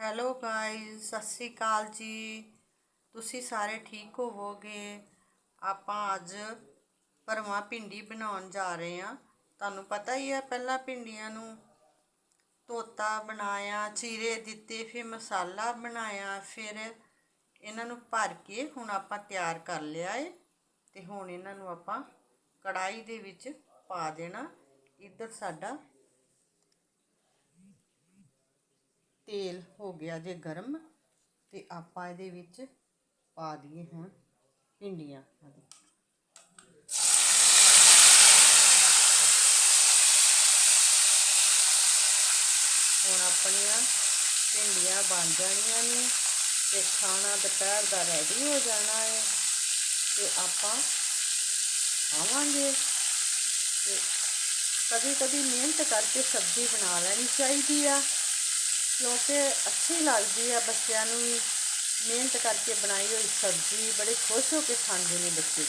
Hello guys Sat Sri ਅਕਾਲ ਜੀ। ਤੁਸੀਂ ਸਾਰੇ ਠੀਕ ਹੋਵੋਗੇ? ਆਪਾਂ ਅੱਜ ਭਰਵਾਂ ਭਿੰਡੀ ਬਣਾਉਣ ਜਾ ਰਹੇ ਹਾਂ। ਤੁਹਾਨੂੰ ਪਤਾ ਹੀ ਹੈ, ਪਹਿਲਾਂ ਭਿੰਡੀਆਂ ਨੂੰ ਤੋਤਾ ਬਣਾਇਆ ਚੀਰੇ ਦਿੱਤੇ, ਫਿਰ ਮਸਾਲਾ ਬਣਾਇਆ, ਫਿਰ ਇਹਨਾਂ ਨੂੰ ਭਰ ਕੇ ਹੁਣ ਆਪਾਂ ਤਿਆਰ ਕਰ ਲਿਆ ਏ ਤੇ ਹੁਣ ਇਹਨਾਂ ਨੂੰ ਆਪਾਂ ਕੜਾਈ ਦੇ ਵਿੱਚ ਪਾ ਦੇਣਾ। ਇੱਧਰ ਸਾਡਾ ਤੇਲ ਹੋ ਗਿਆ ਜੇ ਗਰਮ, ਤੇ ਆਪਾਂ ਇਹਦੇ ਵਿੱਚ ਪਾ ਦਈਏ ਹੁਣ ਭਿੰਡੀਆਂ। ਹੁਣ ਆਪਣੀਆਂ ਭਿੰਡੀਆਂ ਬਣ ਜਾਣੀਆਂ ਨੇ ਤੇ ਖਾਣਾ ਦੁਪਹਿਰ ਦਾ ਰੈਡੀ ਹੋ ਜਾਣਾ ਹੈ ਤੇ ਆਪਾਂ ਖਾਵਾਂਗੇ। ਤੇ ਕਦੀ ਕਦੀ ਮਿਹਨਤ ਕਰਕੇ ਸਬਜ਼ੀ ਬਣਾ ਲੈਣੀ ਚਾਹੀਦੀ ਆ। ਕਿਉਂਕਿ ਅੱਛੀ ਲੱਗਦੀ ਆ ਬੱਚਿਆਂ ਨੂੰ ਵੀ, ਮਿਹਨਤ ਕਰਕੇ ਬਣਾਈ ਹੋਈ ਸਬਜ਼ੀ, ਬੜੇ ਖੁਸ਼ ਹੋ ਕੇ ਖਾਂਦੇ ਨੇ ਬੱਚੇ।